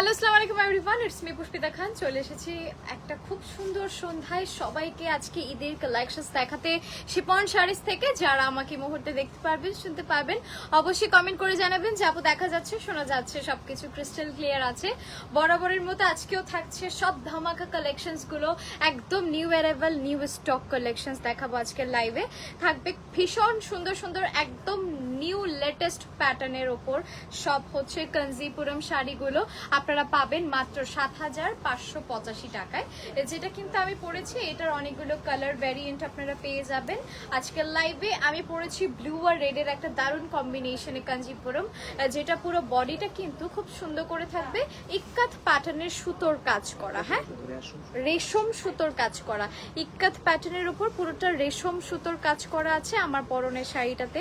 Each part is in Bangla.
হ্যালো, আসসালামু আলাইকুম everyone it's me Pushpita Khan চলে এসেছি একটা খুব সুন্দর সন্ধ্যায়। সবাইকে আজকে ঈদের কালেকশনস দেখাতে শিপন শাড়িস থেকে, যারা আমাকে মুহূর্তে দেখতে পারবেন, শুনতে পারবেন, অবশ্যই কমেন্ট করে জানাবেন যে আপু দেখা যাচ্ছে, শোনা যাচ্ছে, সবকিছু ক্রিস্টাল ক্লিয়ার আছে। বরাবরের মতো আজকেও থাকছে সব ধামাকা কালেকশনসগুলো, একদম new arrival new stock collections দেখাবো আজকের লাইভে থাকবে ভীষণ সুন্দর সুন্দর, একদম নিউ লেটেস্ট প্যাটার্নের ওপর। সব হচ্ছে কাঞ্জিপুরম শাড়িগুলো। আপনারা পাবেন মাত্র সাত হাজার পাঁচশো পঁচাশি টাকায়। যেটা কিন্তু আমি পরেছি এটার অনেকগুলো কালার ভ্যারিয়েন্ট আপনারা পেয়ে যাবেন। আজকের লাইভে আমি পরেছি ব্লু আর রেডের একটা দারুণ কম্বিনেশনে কাঞ্জিপুরম যেটা পুরো বডিটা কিন্তু খুব সুন্দর করে থাকবে। ইক্কাত প্যাটার্নের সুতোর কাজ করা হ্যাঁ? রেশম সুতোর কাজ করা। ইক্কাত প্যাটার্নের উপর পুরোটা রেশম সুতোর কাজ করা আছে আমার পরনের শাড়িটাতে।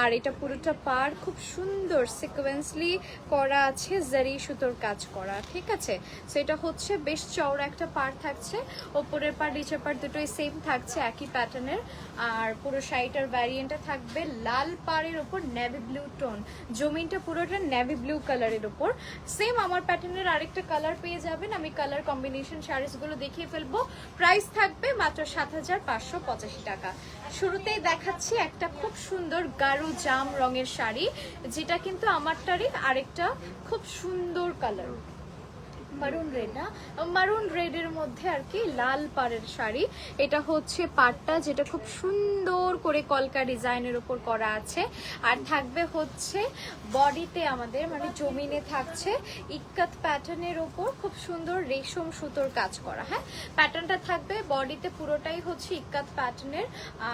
আর এটা পুরোটা পার খুব সুন্দর সিকোয়েন্সলি করা আছে জারি সুতোর কাজ করা, ঠিক আছে? সো এটা হচ্ছে বেশ চওড়া একটা পার থাকছে। ওপরের পার নিচের পার দুটোই সেম থাকছে, একই প্যাটার্নের আর পুরো শাড়িটার ভ্যারিয়েন্টটা থাকবে লাল পাড়ের উপর নেভি ব্লু টোন জমিনটা পুরোটা নেভি ব্লু কালারের উপর সেম আমার প্যাটার্নের আরেকটা কালার পেয়ে যাবেন। আমি কালার কম্বিনেশন শাড়িসগুলো দেখিয়ে ফেলব। প্রাইস থাকবে মাত্র সাত হাজার পাঁচশো পঁচাশি টাকা। শুরুতেই দেখাচ্ছি একটা খুব সুন্দর গাঢ় জাম রঙের শাড়ি, যেটা কিন্তু আমারটারই আরেকটা খুব সুন্দর কালার মারুন রেড না? মারুন রেডের মধ্যে আর কি লাল পাড়ের শাড়ি। এটা হচ্ছে পাটটা যেটা খুব সুন্দর করে কলকা ডিজাইনের উপর করা আছে। আর থাকবে হচ্ছে বডিতে আমাদের মানে জমিনে থাকছে ইক্কাত প্যাটার্নের ওপর খুব সুন্দর রেশম সুতোর কাজ করা হ্যাঁ? প্যাটার্নটা থাকবে বডিতে পুরোটাই হচ্ছে ইক্কাত প্যাটার্নের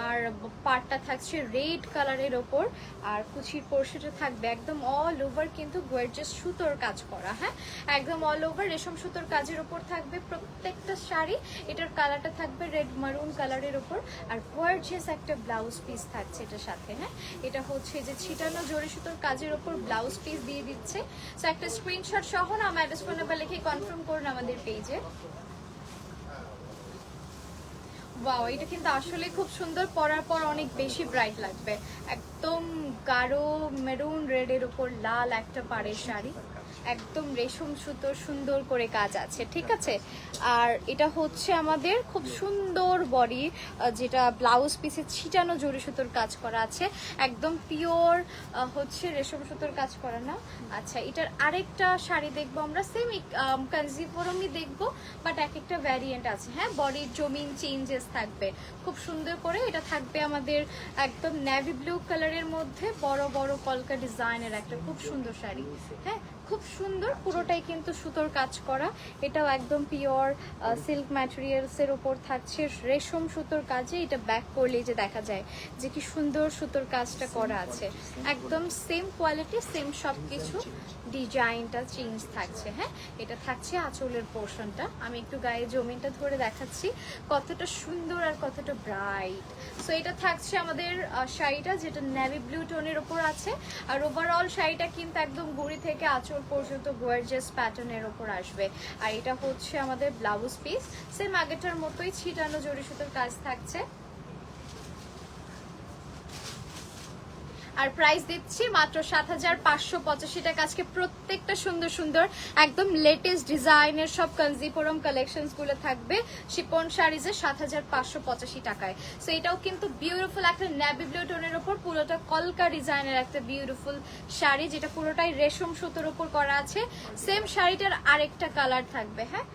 আর পাটটা থাকছে রেড কালারের ওপর। আর কুচির পোর্শনটা থাকবে একদম অল ওভার কিন্তু গোয়ার্জাস সুতোর কাজ করা হ্যাঁ? একদম অল ওভার রেশম সুতোর কাজের উপর থাকবে প্রত্যেকটা শাড়ি। এটার কালারটা থাকবে রেড মারুন কালারের উপর। আর গোয়ার্জিয়াস একটা ব্লাউজ পিস থাকছে এটার সাথে হ্যাঁ? এটা হচ্ছে যে ছিটানো জড়ি সুতোর কাজের উপর ব্লাউজ পিস দিয়ে দিচ্ছে। তো একটা স্ক্রিনশট সহ না, আমার অ্যাড্রেস ফোন নাম্বার লিখে কনফার্ম করুন আমাদের পেজে ওয়াও এটা কিন্তু আসলে খুব সুন্দর, পরার পর অনেক বেশি ব্রাইট লাগবে। একদম গাঢ় মেরুন রেডের উপর লাল একটা পাড়ের শাড়ি। একদম রেশম সুতোর সুন্দর করে কাজ আছে, ঠিক আছে? আর এটা হচ্ছে আমাদের খুব সুন্দর বডি যেটা ব্লাউজ পিসে ছিটানো জড়ি সুতোর কাজ করা আছে। একদম পিওর হচ্ছে রেশম সুতোর কাজ করা না। আচ্ছা এটার আরেকটা শাড়ি দেখব আমরা সেম কনজিফরমই দেখব বাট এক একটা ভ্যারিয়েন্ট আছে হ্যাঁ? বডির জমিন চেঞ্জেস থাকবে। খুব সুন্দর করে এটা থাকবে আমাদের একদম নেভি ব্লু কালারের মধ্যে, বড় বড় কলকা ডিজাইনের একটা খুব সুন্দর শাড়ি হ্যাঁ? খুব সুন্দর পুরোটাই কিন্তু সুতোর কাজ করা। এটাও একদম পিওর সিল্ক ম্যাটেরিয়ালসের উপর থাকছে। রেশম সুতোর কাজে এটা ব্যাক করলেই যে দেখা যায় যে কি সুন্দর সুতোর কাজটা করা আছে। একদম সেম কোয়ালিটি সেম সব কিছু ডিজাইনটা চেঞ্জ থাকছে হ্যাঁ? এটা থাকছে আঁচলের পোর্শনটা। আমি একটু গায়ে জমিনটা ধরে দেখাচ্ছি, কতটা সুন্দর আর কতটা ব্রাইট সো এটা থাকছে আমাদের শাড়িটা যেটা নেভি ব্লু টোনের ওপর আছে। আর ওভারঅল শাড়িটা কিন্তু একদম গুড়ি থেকে আঁচল পর্যন্ত গোয়ার্জাস প্যাটার্নের ওপর আসবে। আর এটা হচ্ছে আমাদের ব্লাউজ পিস সেম আগেটার মতোই ছিটানো জড়ি সুতোর কাজ থাকছে। আর প্রাইস দিচ্ছি মাত্র সাত হাজার পাঁচশো পঁচাশি টাকা। আজকে প্রত্যেকটা সুন্দর সুন্দর একদম লেটেস্ট ডিজাইনের সব কনজিপুরম কালেকশনসগুলো থাকবে। শিপন শাড়িজে সাত হাজার পাঁচশো পঁচাশি টাকায়। সো এটাও কিন্তু বিউটিফুল একটা ন্যাভি ব্লু টোনের ওপর, পুরোটা কলকা ডিজাইনের একটা বিউটিফুল শাড়ি, যেটা পুরোটাই রেশম সুতোর ওপর করা আছে। সেম শাড়িটার আরেকটা কালার থাকবে হ্যাঁ?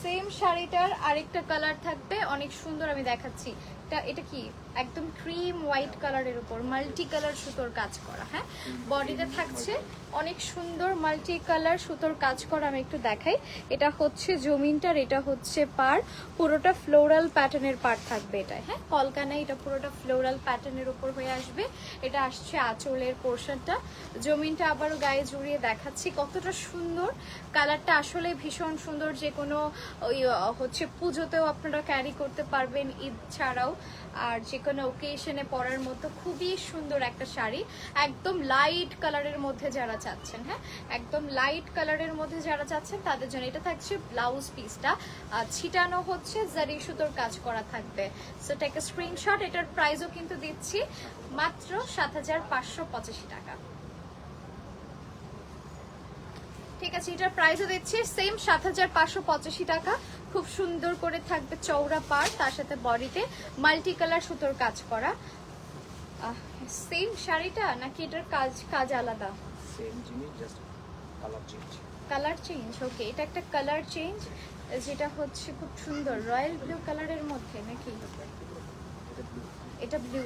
সেম শাড়িটার আরেকটা কালার থাকবে। অনেক সুন্দর আমি দেখাচ্ছি। এটা এটা কি? একদম ক্রিম হোয়াইট কালারের উপর মাল্টি কালার সুতোর কাজ করা হ্যাঁ? বডিতে থাকছে অনেক সুন্দর মাল্টি কালার সুতোর কাজ করা, আমি একটু দেখাই। এটা হচ্ছে জমিনটার, এটা হচ্ছে পার, পুরোটা ফ্লোরাল প্যাটার্নের পার থাকবে এটা হ্যাঁ? কলকানা এটা পুরোটা ফ্লোরাল প্যাটার্নের উপর হয়ে আসবে। এটা আসছে আঁচলের পোর্শনটা জমিনটা আবারও গায়ে জড়িয়ে দেখাচ্ছি, কতটা সুন্দর। কালারটা আসলে ভীষণ সুন্দর, যে কোনো, ওই হচ্ছে পুজোতেও আপনারা ক্যারি করতে পারবেন, ঈদ ছাড়াও। আর যে কোনো ওকেশনে পরার মতো খুবই সুন্দর একটা শাড়ি। একদম লাইট কালারের মধ্যে যারা চাচ্ছেন হ্যাঁ? একদম লাইট কালারের মধ্যে যারা চাচ্ছেন, তাদের জন্য এটা থাকছে ব্লাউজ পিসটা ছিটানো হচ্ছে জারি সুতোর কাজ করা থাকবে। সো টেক স্ক্রিনশট এটার প্রাইসও কিন্তু দিচ্ছি মাত্র সাত হাজার পাঁচশো পঁচাশি টাকা। ঠিক আছে এটার প্রাইসও দিচ্ছি সেম সাত হাজার পাঁচশো পঁচাশি টাকা। খুব সুন্দর করে থাকবে চওড়া পার তার সাথে বডিতে মাল্টি কালার সুতোর কাজ করা। সেম শাড়িটা নাকি এটার কাজ কাজ আলাদা? কালার চেঞ্জ ওকে এটা একটা কালার চেঞ্জ যেটা হচ্ছে খুব সুন্দর। রয়্যাল ব্লু কালারের মধ্যে নাকি? এটা ব্লু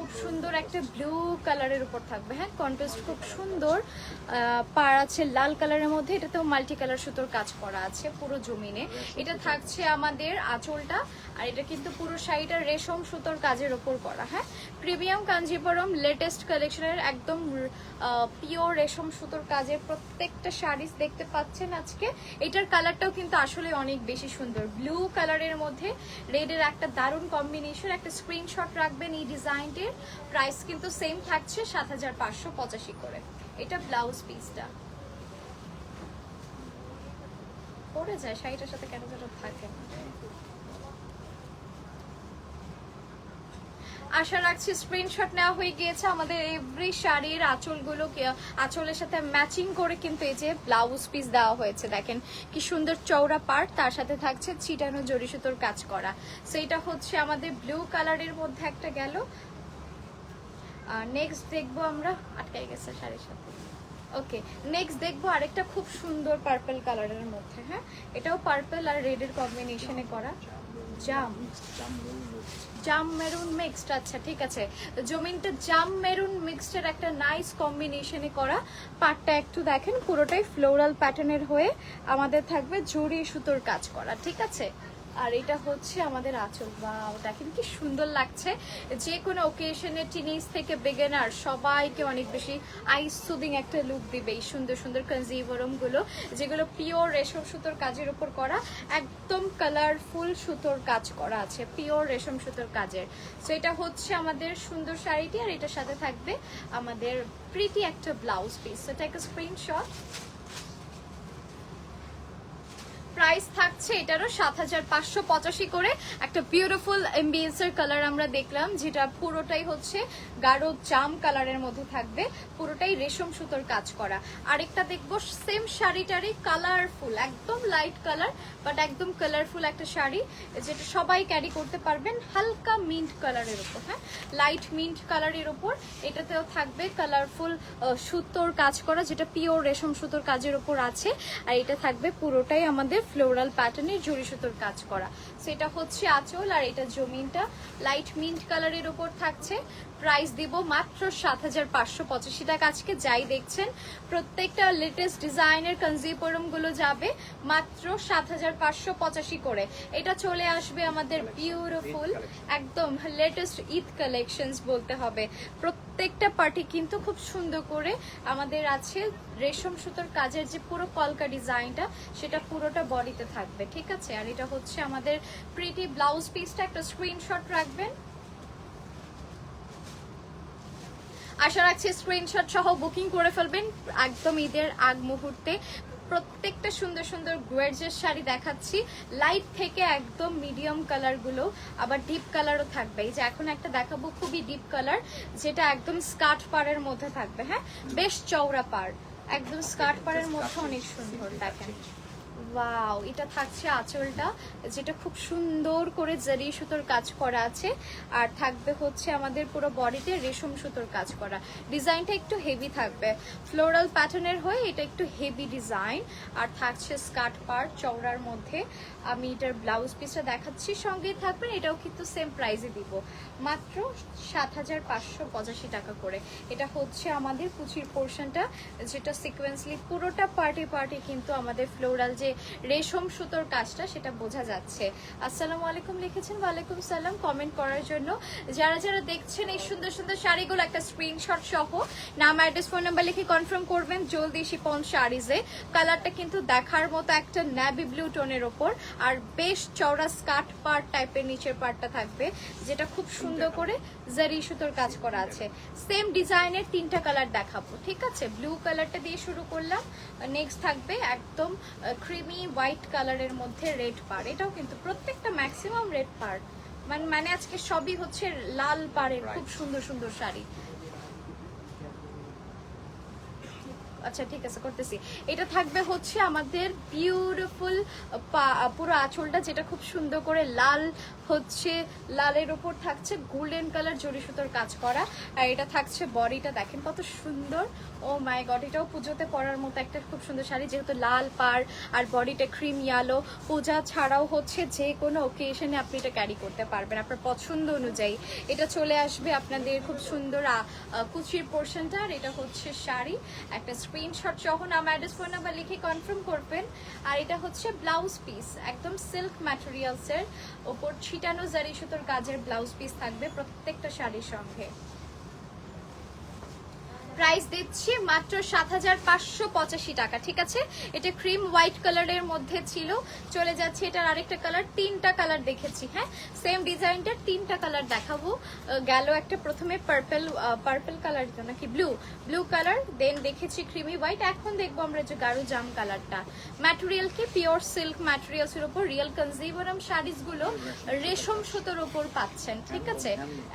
খুব সুন্দর একটা ব্লু কালারের উপর থাকবে হ্যাঁ? কন্ট্রাস্ট খুব সুন্দর। পার আছে লাল কালারের মধ্যে, এটাতেও মাল্টি কালার সুতোর কাজ করা আছে পুরো জমিনে। এটা থাকছে আমাদের আঁচলটা, আর এটা কিন্তু পুরো শাড়িটা রেশম সুতোর কাজের ওপর করা হ্যাঁ? প্রিমিয়াম কাঞ্জিপুরম লেটেস্ট কালেকশনের একদম পিওর রেশম সুতোর কাজের প্রত্যেকটা শাড়িজ দেখতে পাচ্ছেন আজকে। এটার কালারটাও কিন্তু আসলে অনেক বেশি সুন্দর। ব্লু কালারের মধ্যে রেডের একটা দারুণ কম্বিনেশন একটা স্ক্রিনশট রাখবেন এই ডিজাইনটির প্রাইস কিন্তু সেম থাকছে সাত হাজার পাঁচশো পঁচাশি করে। এটা ব্লাউজ পিসটা পরে যায়, শাড়িটার সাথে কেন যেন থাকে। আশা রাখছি স্ক্রিনশট নেওয়া হয়ে গিয়েছে। আমাদের এভরি শাড়ির আঁচলগুলো আঁচলের সাথে ম্যাচিং করে কিন্তু এই যে ব্লাউজ পিস দেওয়া হয়েছে। দেখেন কি সুন্দর চওড়া পার্ট তার সাথে থাকছে ছিটানো জরি সুতোর কাজ করা। সো এটা হচ্ছে আমাদের ব্লু কালারের মধ্যে একটা গেল। নেক্সট দেখব আমরা, আটকাই গেছে শাড়ির সাথে। ওকে নেক্সট দেখব আরেকটা খুব সুন্দর পার্পল কালারের মধ্যে হ্যাঁ? এটাও পার্পল আর রেডের কম্বিনেশনে করা। জাম। জাম মেরুন মিক্সড আচ্ছা ঠিক আছে। জমিনটা জাম মেরুন মিক্সডের একটা নাইস কম্বিনেশনে করা। পাটটা একটু দেখেন, পুরোটাই ফ্লোরাল প্যাটার্নের হয়ে আমাদের থাকবে জড়ি সুতোর কাজ করা, ঠিক আছে? আর এটা হচ্ছে আমাদের আঁচল। বাও দেখেন কি সুন্দর লাগছে। যে কোনো ওকেশনে টিনিস থেকে বেগেনার সবাইকে অনেক বেশি আইস সুদিং একটা লুক দিবে এই সুন্দর সুন্দর কনজিভারমগুলো, যেগুলো পিওর রেশম সুতোর কাজের উপর করা, একদম কালারফুল সুতোর কাজ করা আছে পিওর রেশম সুতোর কাজের। সো এটা হচ্ছে আমাদের সুন্দর শাড়িটি আর এটার সাথে থাকবে আমাদের প্রিটি একটা ব্লাউজ পিস এটা একটা স্ক্রিনশট প্রাইস থাকছে এটারও সাত হাজার পাঁচশো পঁচাশি করে। একটা বিউটিফুল এমবিএসের কালার আমরা দেখলাম, যেটা পুরোটাই হচ্ছে গাঢ় জাম কালারের মধ্যে থাকবে, পুরোটাই রেশম সুতোর কাজ করা। আরেকটা দেখব সেম শাড়িটারই কালারফুল একদম লাইট কালার বাট একদম কালারফুল একটা শাড়ি, যেটা সবাই ক্যারি করতে পারবেন হালকা মিন্ট কালারের উপর হ্যাঁ? লাইট মিন্ট কালারের উপর, এটাতেও থাকবে কালারফুল সুতোর কাজ করা, যেটা পিওর রেশম সুতোর কাজের উপর আছে, আর এটা থাকবে পুরোটাই আমাদের ফ্লোরাল প্যাটার্নের জড়ি সুতোর কাজ করা। সো এটা হচ্ছে আঁচল আর এটা জমিনটা। লাইট মিন্ট কালারের ওপর থাকছে। প্রাইস দিব মাত্র সাত হাজার পাঁচশো পঁচাশি টাকা। আজকে যাই দেখছেন, প্রত্যেকটা লেটেস্ট ডিজাইনের কনজিপরমগুলো যাবে মাত্র সাত হাজার পাঁচশো পঁচাশি করে। এটা চলে আসবে আমাদের বিউটিফুল একদম লেটেস্ট ঈদ কালেকশনস বলতে হবে। প্রত্যেকটা পার্টি কিন্তু খুব সুন্দর করে আমাদের আছে রেশম সুতোর কাজের যে পুরো কলকা ডিজাইনটা সেটা পুরোটা বডিতে থাকবে, ঠিক আছে? আর এটা হচ্ছে আমাদের প্রিটি ব্লাউজ পিসটা একটা স্ক্রিনশট রাখবেন। আশা রাখছি স্ক্রিনশট সহ বুকিং করে ফেলবেন একদম ঈদের আগ মুহূর্তে। প্রত্যেকটা সুন্দর সুন্দর গোয়ার্জের শাড়ি দেখাচ্ছি। লাইট থেকে একদম মিডিয়াম কালারগুলো আবার ডিপ কালারও থাকবে। এই যে এখন একটা দেখাবো খুবই ডিপ কালার যেটা একদম স্কার্ট পাড়ের মধ্যে থাকবে হ্যাঁ? বেশ চওড়া পাড়। একদম স্কার্ট পাড়ের মধ্যে অনেক সুন্দর দেখেন। ওয়াও, এটা থাকছে আঁচলটা যেটা খুব সুন্দর করে জারি সুতোর কাজ করা আছে। আর থাকবে হচ্ছে আমাদের পুরো বডিতে রেশম সুতোর কাজ করা। ডিজাইনটা একটু হেভি থাকবে। ফ্লোরাল প্যাটার্নের হয়ে এটা একটু হেভি ডিজাইন আর থাকছে স্কার্ট পার্ট চওড়ার মধ্যে। আমি এটার ব্লাউজ পিসটা দেখাচ্ছি। সঙ্গেই থাকবেন, এটাও কিন্তু সেম প্রাইসে দিব। মাত্র সাত হাজার পাঁচশো পঁচাশি টাকা করে। এটা হচ্ছে আমাদের কুচির পোর্শনটা যেটা সিকোয়েন্সলি পুরোটা পার্টি পার্টি কিন্তু আমাদের ফ্লোরাল যে রেশম সুতোর কাজটা, সেটা বোঝা যাচ্ছে। আসসালামু আলাইকুম লিখেছেন, ওয়ালাইকুম সালাম। কমেন্ট করার জন্য যারা যারা দেখছেন এই সুন্দর সুন্দর শাড়িগুলো, একটা স্ক্রিনশট সহ, নাম অ্যাড্রেস ফোন নাম্বার লিখে কনফার্ম করবেন। জলদি শিপন শাড়িজে কালারটা কিন্তু দেখার মতো একটা ন্যাভি ব্লু টোনের ওপর। আর বেশ চওড়া স্কার্ট পার্ট টাইপের নিচের পার্টটা থাকবে যেটা খুব সুন্দর করে জারি সুতোর কাজ করা আছে। সেম ডিজাইনের তিনটা কালার দেখাবো ঠিক আছে? ব্লু কালারটা দিয়ে শুরু করলাম নেক্সট থাকবে একদম ক্রিমি হোয়াইট কালারের মধ্যে রেড পার এটাও কিন্তু প্রত্যেকটা ম্যাক্সিমাম রেড পার মানে মানে আজকে সবই হচ্ছে লাল পাড়ের খুব সুন্দর সুন্দর শাড়ি। আচ্ছা ঠিক আছে, করতেছি। এটা থাকবে হচ্ছে আমাদের বিউটিফুল পুরো আঁচলটা যেটা খুব সুন্দর করে লাল হচ্ছে, লালের উপর থাকছে গোল্ডেন কালার জড়ি সুতোর কাজ করা। আর এটা থাকছে বডিটা, দেখেন কত সুন্দর। ও মাই গড এটাও পুজোতে পরার মতো একটা খুব সুন্দর শাড়ি, যেহেতু লাল পার আর বডিটা ক্রিম ইয়ালো পূজা ছাড়াও হচ্ছে যে কোনো ওকেশনে আপনি এটা ক্যারি করতে পারবেন আপনার পছন্দ অনুযায়ী। এটা চলে আসবে আপনাদের খুব সুন্দর কুচির পোর্শনটা আর এটা হচ্ছে শাড়ি। একটা স্ক্রিনশট সহ নাম অ্যাড্রেস ফোন নাম্বার লিখে কনফার্ম করবেন, আর এটা হচ্ছে ব্লাউজ পিস একদম সিল্ক ম্যাটেরিয়ালসের ওপর ছিটানো জারি সুতোর কাজের ব্লাউজ পিস থাকবে প্রত্যেকটা শাড়ির সঙ্গে। প্রাইস দিচ্ছি মাত্র সাত হাজার পাঁচশো পঁচাশি টাকা, ঠিক আছে? এটা ক্রিম হোয়াইট কালারের মধ্যে ছিল, চলে যাচ্ছে এটার আরেকটা কালার তিনটা কালার দেখেছি হ্যাঁ? সেম ডিজাইনটার তিনটা কালার দেখাবো। গেল একটা প্রথমে পার্পল পার্পল কালার নাকি ব্লু ব্লু কালার দেন দেখেছি ক্রিমি হোয়াইট এখন দেখব আমরা যে গাঢ় জাম কালারটা ম্যাটেরিয়াল কি? পিওর সিল্ক ম্যাটেরিয়ালস এর উপর রিয়েল কনজিভারম শাড়িজগুলো রেশম সুতোর উপর পাচ্ছেন ঠিক আছে?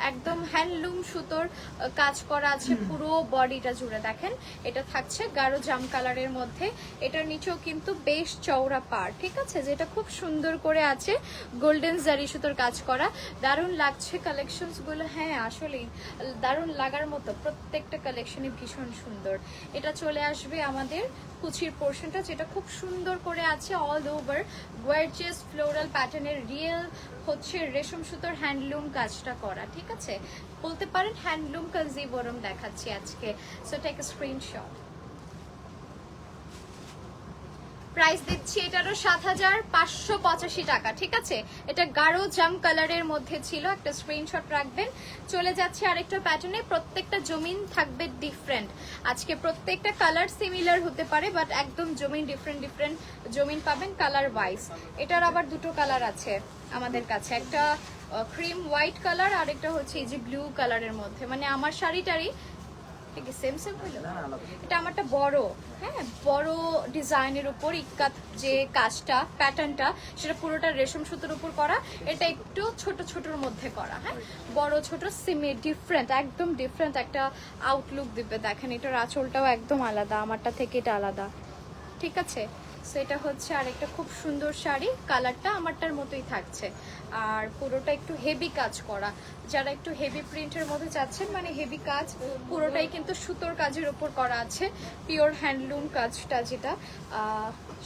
একদম হ্যান্ডলুম সুতোর কাজ করা আছে পুরো বডিটা জুড়ে দেখেন? এটা থাকছে গাঢ় জাম কালারের মধ্যে। এটার নিচেও কিন্তু বেশ চওড়া পার ঠিক আছে? যেটা খুব সুন্দর করে আছে গোল্ডেন জারি সুতোর কাজ করা। দারুণ লাগছে কালেকশনসগুলো হ্যাঁ আসলেই। দারুণ লাগার মতো প্রত্যেকটা কালেকশনই ভীষণ সুন্দর। এটা চলে আসবে আমাদের কুচির পোর্শনটা যেটা খুব সুন্দর করে আছে অল ওভার গোয়ার্জেস ফ্লোরাল প্যাটার্নের রিয়েল হচ্ছে রেশম সুতোর হ্যান্ডলুম কাজটা করা, ঠিক আছে? বলতে পারেন হ্যান্ডলুম কনজিভরম দেখাচ্ছি আজকে সো টেক স্ক্রিনশট প্রাইস দিচ্ছি এটারও সাত হাজার পাঁচশো পঁচাশি টাকা, ঠিক আছে? এটা গাঢ় জাম কালারের মধ্যে ছিল, একটা স্ক্রিনশট রাখবেন। চলে যাচ্ছে আরেকটা প্যাটার্নে প্রত্যেকটা জমিন থাকবে ডিফারেন্ট আজকে প্রত্যেকটা কালার সিমিলার হতে পারে বাট একদম জমিন ডিফারেন্ট ডিফারেন্ট জমিন পাবেন কালার ওয়াইজ এটার আবার দুটো কালার আছে আমাদের কাছে, একটা ক্রিম হোয়াইট কালার আর একটা হচ্ছে এই যে ব্লু কালারের মধ্যে। মানে আমার শাড়িটারই এটা আমারটা বড় হ্যাঁ? বড় ডিজাইনের উপর ইক্কাত যে কাজটা প্যাটার্নটা সেটা পুরোটা রেশম সুতোর উপর করা, এটা একটু ছোট ছোটর মধ্যে করা হ্যাঁ? বড়, ছোট সিমে ডিফারেন্ট একদম ডিফারেন্ট একটা আউটলুক দিবে। দেখেন, এটার আঁচলটাও একদম আলাদা, আমারটা থেকে এটা আলাদা। ঠিক আছে? সেটা হচ্ছে আর একটা খুব সুন্দর শাড়ি, কালারটা আমারটার মতোই থাকছে। আর পুরোটা একটু হেভি কাজ করা। যারা একটু হেভি প্রিন্টের মধ্যে চাচ্ছেন মানে হেভি কাজ, পুরোটাই কিন্তু সুতোর কাজের ওপর করা আছে। পিওর হ্যান্ডলুম কাজটা যেটা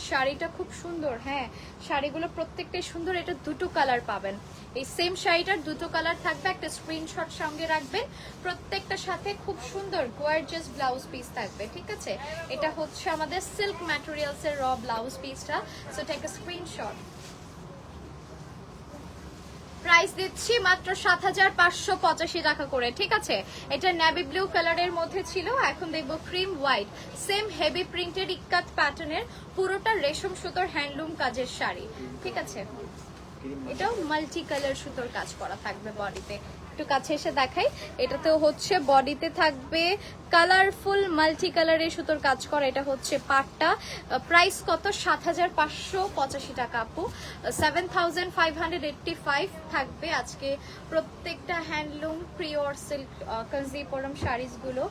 শাড়িটা খুব সুন্দর হ্যাঁ। শাড়িগুলো প্রত্যেকটাই সুন্দর, এটা দুটো কালার পাবেন। এই সেম শাড়িটার দুটো কালার থাকবে, একটা স্ক্রিনশট সঙ্গে রাখবেন। প্রত্যেকটা সাথে খুব সুন্দর গোয়ার্জিয়াস ব্লাউজ পিস থাকবে, ঠিক আছে? এটা হচ্ছে আমাদের সিল্ক ম্যাটেরিয়ালস এর র ব্লাউজ পিসটা সো এটা একটা স্ক্রিনশট প্রাইস দিচ্ছি মাত্র সাত হাজার পাঁচশো পঁচাশি টাকা করে। ঠিক আছে? এটা নেভি ব্লু কালারের মধ্যে ছিল। এখন দেখব cream white same heavy printed ikat প্যাটার্নের পুরোটা রেশম সুতোর হ্যান্ডলুম কাজের শাড়ি। ঠিক আছে? এটাও মাল্টি কালার সুতোর কাজ করা থাকবে বডিতে একটু কাছে এসে দেখাই। এটাতেও হচ্ছে বডিতে থাকবে কালারফুল মাল্টি কালারের সুতোর কাজ করা। এটা হচ্ছে পাটটা। প্রাইস কত? সাত হাজার পাঁচশো পঁচাশি টাকা আপু। Seven thousand five hundred eighty five থাকবে আজকে প্রত্যেকটা হ্যান্ডলুম প্রিওর সিল্ক কনজিপরম শাড়িজগুলো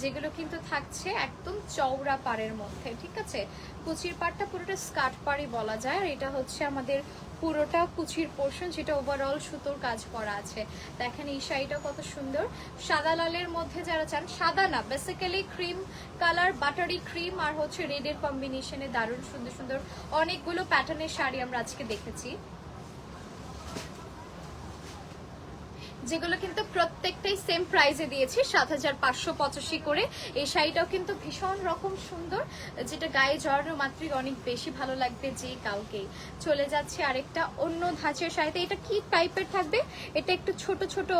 যেগুলো কিন্তু থাকছে একদম চওড়া পাড়ের মধ্যে, ঠিক আছে? কুচির পাড়টা পুরোটা স্কার্ট পাড়ি বলা যায়। আর এটা হচ্ছে আমাদের পুরোটা কুচির পোর্শন যেটা ওভারঅল সুতোর কাজ করা আছে। দেখেন এই শাড়িটা কত সুন্দর। সাদা লালের মধ্যে যারা চান, সাদা না basically cream colour buttery cream আর হচ্ছে রেডের কম্বিনেশনে দারুণ সুন্দর সুন্দর অনেকগুলো প্যাটার্নের শাড়ি আমরা আজকে দেখেছি। যেগুলো কিন্তু প্রত্যেকটাই সেম প্রাইজে দিয়েছি, সাত হাজার পাঁচশো পঁচাশি করে। এই শাড়িটাও কিন্তু ভীষণ রকম সুন্দর, যেটা গায়ে জড়ানো মাত্রই অনেক বেশি ভালো লাগবে যে কাউকে। চলে যাচ্ছে আরেকটা অন্য ধাঁচের শাড়িতে। এটা কি টাইপের থাকবে? এটা একটু ছোট ছোট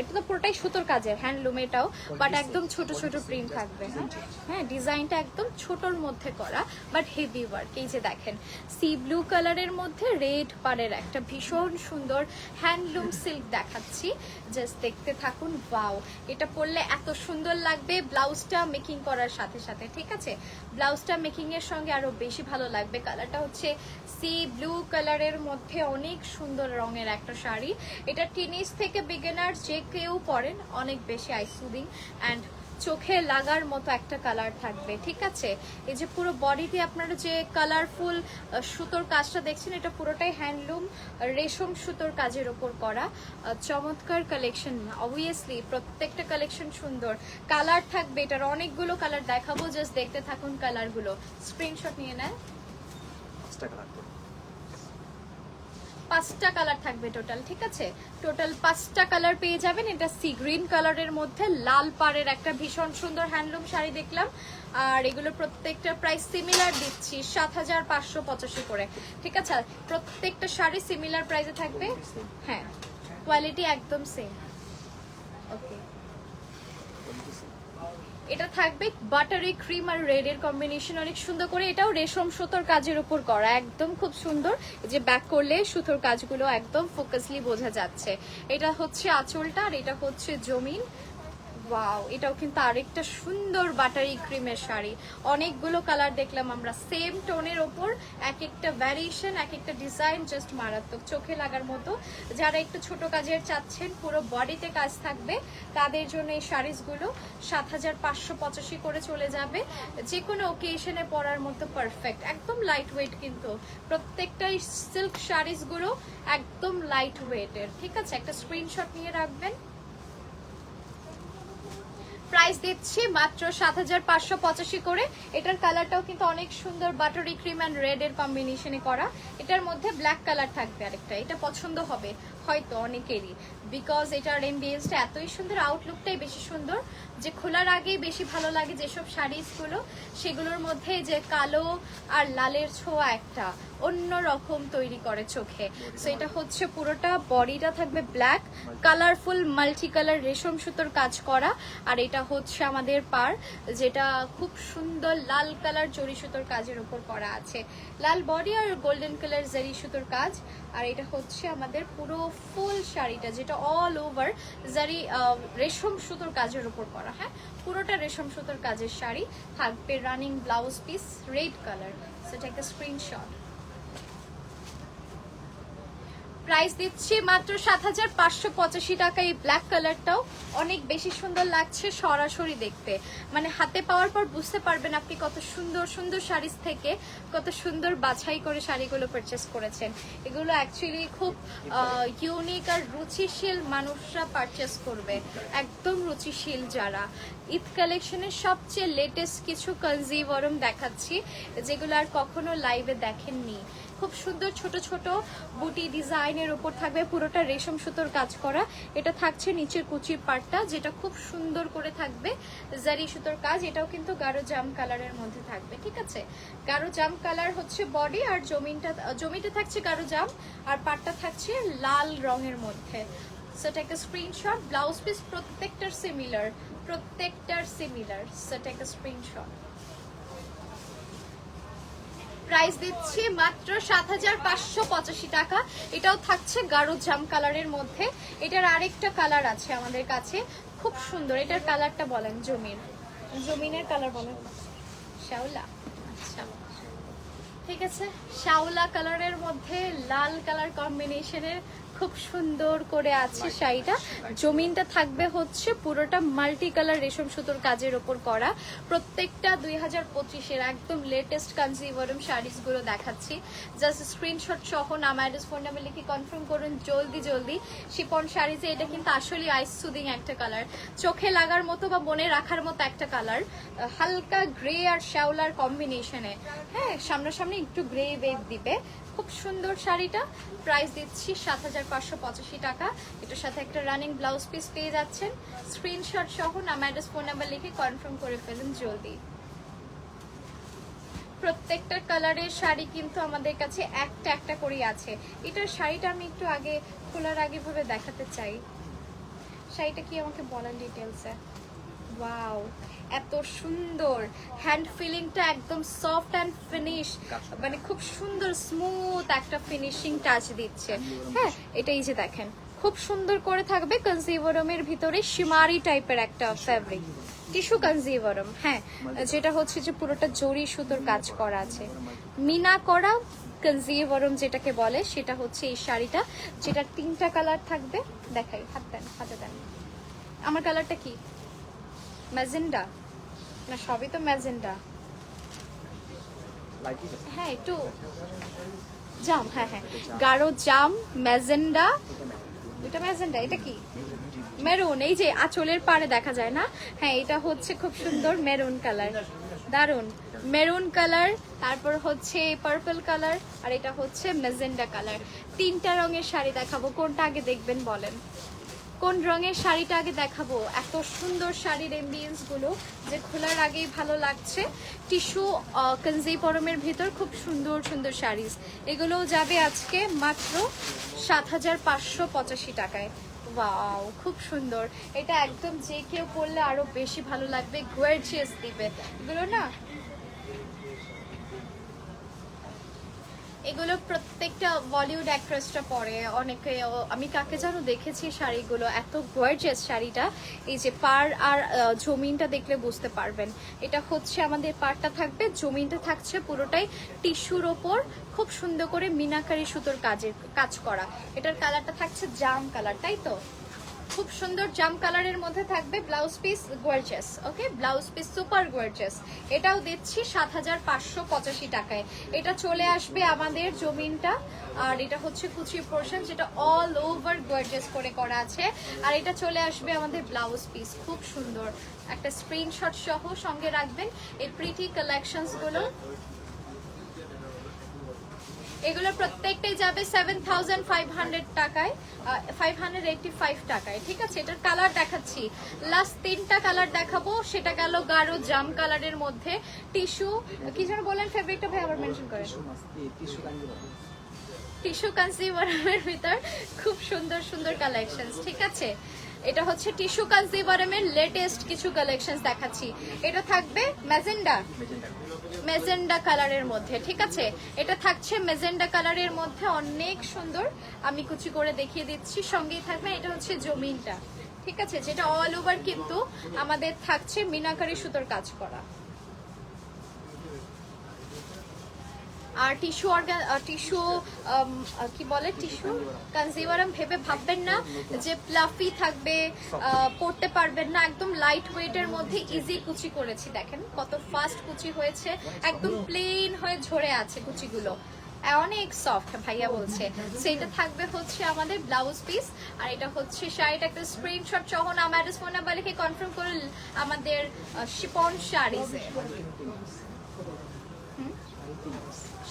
এটা তো পুরোটাই সুতোর কাজের হ্যান্ডলুম এটাও বাট একদম ছোট ছোট প্রিন্ট থাকবে হ্যাঁ? হ্যাঁ ডিজাইনটা একদম ছোটর মধ্যে করা বাট হেভি ওয়ার্ক এই যে দেখেন সি ব্লু কালারের মধ্যে রেড পারের একটা ভীষণ সুন্দর হ্যান্ডলুম সিল্ক দেখাচ্ছি জাস্ট দেখতে থাকুন ওয়াও এটা পরলে এত সুন্দর লাগবে ব্লাউজটা মেকিং করার সাথে সাথে ঠিক আছে? ব্লাউজটা মেকিং এর সঙ্গে আরও বেশি ভালো লাগবে কালারটা হচ্ছে সি ব্লু কালারের মধ্যে অনেক সুন্দর রঙের একটা শাড়ি এটা টিনিস থেকে বিগিনার যে কেউ পরেন অনেক বেশি আই সুদিং অ্যান্ড চোখে লাগার মতো একটা কালার থাকবে, ঠিক আছে? এই যে পুরো বডিতে আপনারা যে কালারফুল সুতোর কাজটা দেখছেন, এটা পুরোটাই হ্যান্ডলুম রেশম সুতোর কাজের ওপর করা চমৎকার কালেকশন অবভিয়াসলি প্রত্যেকটা কালেকশন সুন্দর। কালার থাকবে, এটার অনেকগুলো কালার দেখাবো জাস্ট দেখতে থাকুন কালারগুলো স্ক্রিনশট নিয়ে নেন। পাঁচটা কালার থাকবে টোটাল ঠিক আছে? টোটাল পাঁচটা কালার পেয়ে যাবেন। এটা সি গ্রিন কালারের মধ্যে, লাল পাড়ের একটা ভীষণ সুন্দর হ্যান্ডলুম শাড়ি দেখলাম। আর এগুলো প্রত্যেকটা প্রাইস সিমিলার দিচ্ছি, সাত হাজার পাঁচশো পঁচাশি করে। ঠিক আছে? প্রত্যেকটা শাড়ি সিমিলার প্রাইসে থাকবে? হ্যাঁ কোয়ালিটি একদম সেম ওকে কোয়ালিটি সেম এটা থাকবে বাটারি, ক্রিম আর রেড এর কম্বিনেশন অনেক সুন্দর করে। এটাও রেশম সুতোর কাজের উপর করা, একদম খুব সুন্দর। যে ব্যাক করলে সুতোর কাজগুলো একদম ফোকাসলি বোঝা যাচ্ছে। এটা হচ্ছে আঁচলটা আর এটা হচ্ছে জমিন। ওয়াও এটাও কিন্তু আরেকটা সুন্দর বাটারি ক্রিমের শাড়ি। অনেকগুলো কালার দেখলাম আমরা। সেম টোনের ওপর এক একটা ভ্যারিয়েশন এক একটা ডিজাইন জাস্ট মারাত্মক। চোখে লাগার মতো। যারা একটু ছোট কাজের চাচ্ছেন, পুরো বডিতে কাজ থাকবে, তাদের জন্য এই শাড়িজগুলো সাত হাজার পাঁচশো পঁচাশি করে চলে যাবে। যে কোনো ওকেশনে পরার মতো পারফেক্ট একদম লাইট ওয়েট কিন্তু। প্রত্যেকটাই সিল্ক শাড়িজগুলো একদম লাইট ওয়েটের ঠিক আছে? একটা স্ক্রিনশট নিয়ে রাখবেন। প্রাইস দিচ্ছি মাত্র সাত হাজার পাঁচশো পঁচাশি করে। এটার কালারটাও কিন্তু অনেক সুন্দর বাটারি ক্রিম অ্যান্ড রেড এর কম্বিনেশনে করা। এটার মধ্যে ব্ল্যাক কালার থাকবে আরেকটা। এটা পছন্দ হবে। হয়তো অনেকেরই। বিকজ এটার এমবিএসটা এতই সুন্দর আউটলুকটাই বেশি সুন্দর, যে খোলার আগেই বেশি ভালো লাগে যেসব শাড়িজগুলো সেগুলোর মধ্যে যে কালো আর লালের ছোঁয়া একটা অন্য রকম তৈরি করে চোখে। সো এটা হচ্ছে পুরোটা বডিটা থাকবে ব্ল্যাক কালারফুল মাল্টি কালার রেশম সুতোর কাজ করা। আর এটা হচ্ছে আমাদের পার, যেটা খুব সুন্দর লাল কালার জরি সুতোর কাজের উপর করা আছে। লাল বডি আর গোল্ডেন কালার জারি সুতোর কাজ। আর এটা হচ্ছে আমাদের পুরো ফুল শাড়িটা যেটা অল ওভার জারি রেশম সুতোর কাজের উপর করা হ্যাঁ? পুরোটা রেশম সুতোর কাজের শাড়ি থাকবে running blouse piece red colour সেটা একটা স্ক্রিনশট প্রাইস দিচ্ছি মাত্র সাত হাজার পাঁচশো পঁচাশি টাকা। এই ব্ল্যাক কালারটাও অনেক বেশি সুন্দর লাগছে সরাসরি দেখতে। মানে হাতে পাওয়ার পর বুঝতে পারবেন আপনি কত সুন্দর সুন্দর শাড়িজ থেকে কত সুন্দর বাছাই করে শাড়িগুলো পারচেস করেছেন। এগুলো অ্যাকচুয়ালি খুব ইউনিক আর রুচিশীল মানুষরা পারচেস করবে। একদম রুচিশীল যারা। ঈদ কালেকশনের সবচেয়ে লেটেস্ট কিছু কনজিভারম দেখাচ্ছি, যেগুলো আর কখনো লাইভে দেখেননি। খুব সুন্দর ছোট ছোট বুটি ডিজাইনের উপর থাকবে, পুরোটা রেশম সুতোর কাজ করা। এটা থাকছে নিচের কুচির পাটটা, যেটা খুব সুন্দর করে থাকবে। জারি সুতোর কাজ, এটাও কিন্তু গাঢ় জাম কালারের মধ্যে থাকবে, ঠিক আছে? গাঢ় জাম কালার হচ্ছে বডি আর জমিনটা জমিটা থাকছে গাঢ় জাম আর পাটটা থাকছে লাল রঙের মধ্যে। সেটা একটা স্ক্রিনশট ব্লাউজ পিস প্রত্যেকটার সিমিলার প্রত্যেকটার সিমিলার সেটা একটা স্ক্রিনশট প্রাইস দিচ্ছি মাত্র সাত হাজার পাঁচশো পঁচাশি টাকা। এটাও থাকছে গাঢ় জাম কালারের মধ্যে। এটার আরেকটা কালার আছে আমাদের কাছে। খুব সুন্দর। এটার কালারটা বলেন জমির জমিনের কালার বলেন। শ্যাওলা। আচ্ছা। ঠিক আছে? শ্যাওলা কালারের মধ্যে লাল কালার কম্বিনেশনের খুব সুন্দর করে আছে শাড়িটা। জমিনটা থাকবে হচ্ছে পুরোটা মাল্টি কালার রেশম সুতোর কাজের ওপর করা। প্রত্যেকটা দুই হাজার পঁচিশের একদম লেটেস্ট কনজিভারম শাড়িজগুলো দেখাচ্ছি। জাস্ট স্ক্রিনশট সহ নাম অ্যাড্রেস ফোন নাম্বার লিখে কনফার্ম করুন। জলদি জলদি। শিপন শাড়িজে এটা কিন্তু আসলে আইস সুদিং একটা কালার চোখে লাগার মতো বা মনে রাখার মতো একটা কালার হালকা গ্রে আর শ্যাওলার কম্বিনেশনে হ্যাঁ সামনাসামনি একটু গ্রে বেদ দিবে। খুব সুন্দর শাড়িটা। প্রাইস দিচ্ছি সাত হাজার পাঁচশো পঁচাশি টাকা। এটার সাথে একটা রানিং ব্লাউজ পিস পেয়ে যাচ্ছেন। স্ক্রিনশট সহ নাম অ্যাড্রেস ফোন নাম্বার লিখে কনফার্ম করে ফেলুন জলদি। প্রত্যেকটা কালারের শাড়ি কিন্তু আমাদের কাছে একটা একটা করেই আছে। এটার শাড়িটা আমি একটু আগে খোলার আগে ভাবে দেখাতে চাই। শাড়িটা কি আমাকে বলেন ডিটেলসে ওয়াও এত সুন্দর। হ্যান্ড ফিলিংটা একদম সফট অ্যান্ড ফিনিশ মানে খুব সুন্দর স্মুথ একটা ফিনিশিং টাচ দিচ্ছে। হ্যাঁ এটাই যে দেখেন, খুব সুন্দর করে থাকবে কনজিভারমের ভিতরে শিমারি টাইপের একটা ফ্যাব্রিক টিস্যু কনজিভারম হ্যাঁ যেটা হচ্ছে যে পুরোটা জরি সুতোর কাজ করা আছে। মিনা করা কনজিভারম যেটাকে বলে, সেটা হচ্ছে এই শাড়িটা, যেটার তিনটা কালার থাকবে। দেখাই, হাত দেন, হাতে দেন। আমার কালারটা কি? ম্যাজেন্ডা না সবই তো ম্যাজেন্ডা হ্যাঁ একটু জাম হ্যাঁ হ্যাঁ। গাঢ় জাম ম্যাজেন্ডা এটা ম্যাজেন্ডা এটা কি? মেরুন এই যে আঁচলের পাড়ে দেখা যায় না? হ্যাঁ এটা হচ্ছে খুব সুন্দর মেরুন কালার দারুণ মেরুন কালার তারপর হচ্ছে পার্পল কালার আর এটা হচ্ছে ম্যাজেন্ডা কালার তিনটা রঙের শাড়ি দেখাবো কোনটা আগে দেখবেন বলেন। কোন রঙের শাড়িটা আগে দেখাবো? এত সুন্দর শাড়ির এমবিয়েন্সগুলো যে খোলার আগেই ভালো লাগছে। টিস্যু কনজিপরমের ভিতর খুব সুন্দর সুন্দর শাড়িজ এগুলো যাবে আজকে মাত্র সাত হাজার পাঁচশো পঁচাশি টাকায়। ওয়াও, খুব সুন্দর। এটা একদম যে কেউ পরলে আরও বেশি ভালো লাগবে। গোয়ার্জিয়াস দিবে। এগুলো না এগুলো প্রত্যেকটা বলিউড অ্যাক্ট্রেসটা পরে। অনেকে আমি কাকে যেন দেখেছি শাড়িগুলো, এত গর্জিয়াস শাড়িটা, এই যে পার আর জমিনটা দেখলে বুঝতে পারবেন। এটা হচ্ছে আমাদের পারটা থাকবে, জমিনটা থাকছে পুরোটাই টিস্যুর ওপর, খুব সুন্দর করে মিনাকারি সুতোর কাজের কাজ করা। এটার কালারটা থাকছে জাম কালার তাই তো? খুব সুন্দর জাম কালারের মধ্যে থাকবে blouse piece gorgeous okay blouse piece super gorgeous এটাও দিচ্ছি সাত হাজার পাঁচশো পঁচাশি টাকায়। এটা চলে আসবে আমাদের জমিনটা, আর এটা হচ্ছে কুচি পোর্শন যেটা অল ওভার গোয়ার্জাস করে করা আছে। আর এটা চলে আসবে আমাদের ব্লাউজ পিস, খুব সুন্দর। একটা স্ক্রিনশট সহ সঙ্গে রাখবেন এই প্রিটি কালেকশনসগুলো। এগুলো প্রত্যেকটাই যাবে সেভেন থাউজেন্ড ফাইভ হান্ড্রেড টাকায় ফাইভ হান্ড্রেড এইটটি ফাইভ টাকায় ঠিক আছে? এটার কালার দেখাচ্ছি। লাস্ট তিনটা কালার দেখাবো সেটা গেল গাঢ় জাম কালারের মধ্যে। টিস্যু কি যেন বলেন ফেব্রিকটা ভাই আবার মেনশন করেন। টিস্যু মাছ টিস্যু কাঞ্জি বলে টিস্যু কনজিভারের ভিতর খুব সুন্দর সুন্দর কালেকশনস ঠিক আছে? এটা হচ্ছে টিস্যু কনজিভারের লেটেস্ট কিছু কালেকশনস দেখাচ্ছি। এটা থাকবে ম্যাজেন্ডা মেজেন্ডা কালারের মধ্যে, ঠিক আছে? এটা থাকছে মেজেন্ডা কালারের মধ্যে, অনেক সুন্দর। আমি কুচি করে দেখিয়ে দিচ্ছি, সঙ্গেই থাকবে। এটা হচ্ছে জমিনটা, ঠিক আছে? যেটা অল ওভার কিন্তু আমাদের থাকছে মিনাকারি সুতোর কাজ করা। আর টিস্যু অর্গান টিস্যু কি বলে টিস্যু কনজিভারাম ভেবে ভাববেন না যে প্লাফি থাকবে পড়তে পারবেন না। একদম লাইট ওয়েটের মধ্যে ইজি কুচি করেছি। দেখেন কত ফাস্ট কুচি হয়েছে। একদম প্লেন হয়ে ঝরে আছে কুচিগুলো। অনেক সফট ভাইয়া বলছে। সেটা থাকবে হচ্ছে আমাদের ব্লাউজ পিস আর এটা হচ্ছে শাড়িটা। একটা স্ক্রিনশট সহ নাম অ্যাড্রেস ফোন নাম্বার লিখে কনফার্ম করে আমাদের শিপন শাড়িজে।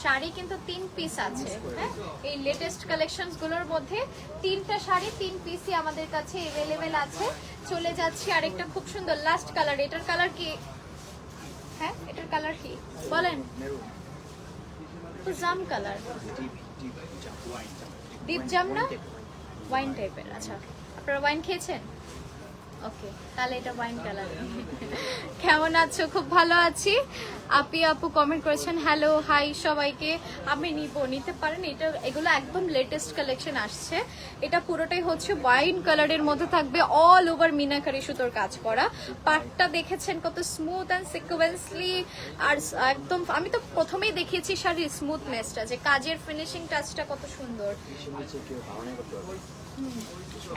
শাড়ি কিন্তু তিন পিস আছে হ্যাঁ? এই লেটেস্ট কালেকশনগুলোর মধ্যে তিনটা শাড়ি, তিন পিসই আমাদের কাছে এভেলেবেল আছে। চলে যাচ্ছি আরেকটা খুব সুন্দর লাস্ট কালার এটার কালার কি? হ্যাঁ এটার কালার কি? বলেন। জাম কালার ডিপ জাম না? ওয়াইন টাইপের আচ্ছা। আপনারা ওয়াইন খেয়েছেন? ওকে তাহলে এটা ওয়াইন কালার কেমন আছো? খুব ভালো আছি। আপি আপু কমেন্ট করেছেন হ্যালো হাই সবাইকে। আমি নিব, নিতে পারেন। এটা, এগুলো একদম লেটেস্ট কালেকশন আসছে। এটা পুরোটাই হচ্ছে ওয়াইন কালারের মধ্যে থাকবে অল ওভার মিনাকারি সুতোর কাজ করা। পাটটা দেখেছেন কত স্মুথ অ্যান্ড সিকোয়েন্সলি আর একদম, আমি তো প্রথমেই দেখিয়েছি শাড়ির স্মুথনেসটা যে কাজের ফিনিশিং টাচটা কত সুন্দর।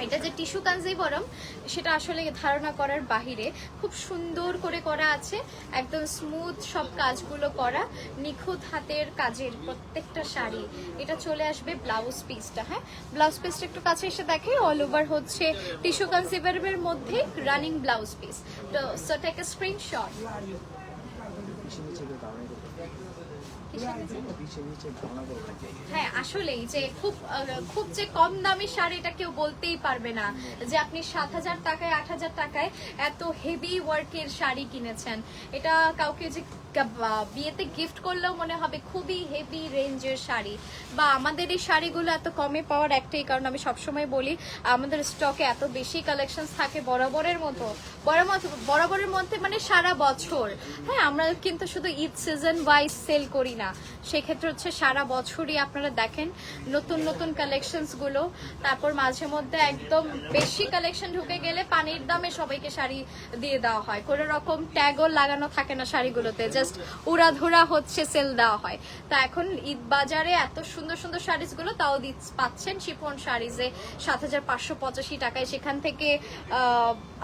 এটা যে টিস্যু কানজিবরম সেটা আসলে ধারণা করার বাহিরে খুব সুন্দর করে করা আছে, একদম স্মুথ সব কাজগুলো করা, নিখুঁত হাতের কাজের প্রত্যেকটা শাড়ি। এটা চলে আসবে ব্লাউজ পিসটা হ্যাঁ? ব্লাউজ পিসটা একটু কাছে এসে দেখে অল ওভার হচ্ছে টিস্যু কানজিবরমের মধ্যে রানিং ব্লাউজ পিস তো সো টেক এ স্ক্রিনশট হ্যাঁ আসলেই যে খুব খুব যে কম দামি শাড়ি এটা কেউ বলতেই পারবে না যে আপনি সাত হাজার টাকায়, আট হাজার টাকায় এত হেভি ওয়ার্কের শাড়ি কিনেছেন। এটা কাউকে যে বিয়েতে গিফট করলেও মনে হবে খুবই হেভি রেঞ্জের শাড়ি। বা আমাদের এই শাড়িগুলো এত কমে পাওয়ার একটাই কারণ আমি সবসময় বলি, আমাদের স্টকে এত বেশি কালেকশন থাকে বরাবরের মতো। বরাবরের মধ্যে মানে সারা বছর। হ্যাঁ আমরা কিন্তু শুধু ঈদ সিজন ওয়াইজ সেল করি না। সেক্ষেত্রে হচ্ছে সারা বছরই আপনারা দেখেন নতুন নতুন কালেকশনসগুলো। তারপর মাঝে মধ্যে একদম বেশি কালেকশন ঢুকে গেলে পানির দামে সবাইকে শাড়ি দিয়ে দেওয়া হয়। কোনো রকম ট্যাগও লাগানো থাকে না শাড়িগুলোতে যে জাস্ট উড়াধুরা হচ্ছে সেল দেওয়া হয়। তা এখন ঈদ বাজারে এত সুন্দর সুন্দর শাড়িজগুলো তাও পাচ্ছেন শিপন শাড়িজে সাত হাজার পাঁচশো পঁচাশি টাকায়। সেখান থেকে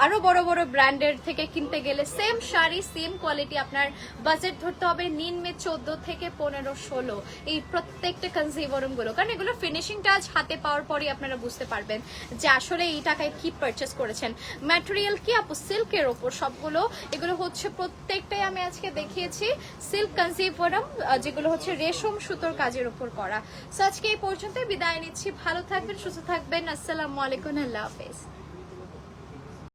আরও বড় বড় ব্র্যান্ডের থেকে কিনতে গেলে সেম শাড়ি সেম কোয়ালিটি আপনার বাজেট ধরতে হবে নিম্নে চোদ্দ থেকে পনেরো, ষোলো এই প্রত্যেকটা কনজিভারমগুলো কারণ এগুলো ফিনিশিং টাচ হাতে পাওয়ার পরই আপনারা বুঝতে পারবেন যে আসলে এই টাকায় কি পারচেস করেছেন। ম্যাটেরিয়াল কি আপু? সিল্কের ওপর সবগুলো। এগুলো হচ্ছে প্রত্যেকটাই আমি আজকে দেখিয়েছি সিল্ক কনজিভারম যেগুলো হচ্ছে রেশম সুতোর কাজের উপর করা। সো আজকে এই পর্যন্ত বিদায় নিচ্ছি। ভালো থাকবেন, সুস্থ থাকবেন। আসসালামু আলাইকুম, আল্লাহ হাফেজ।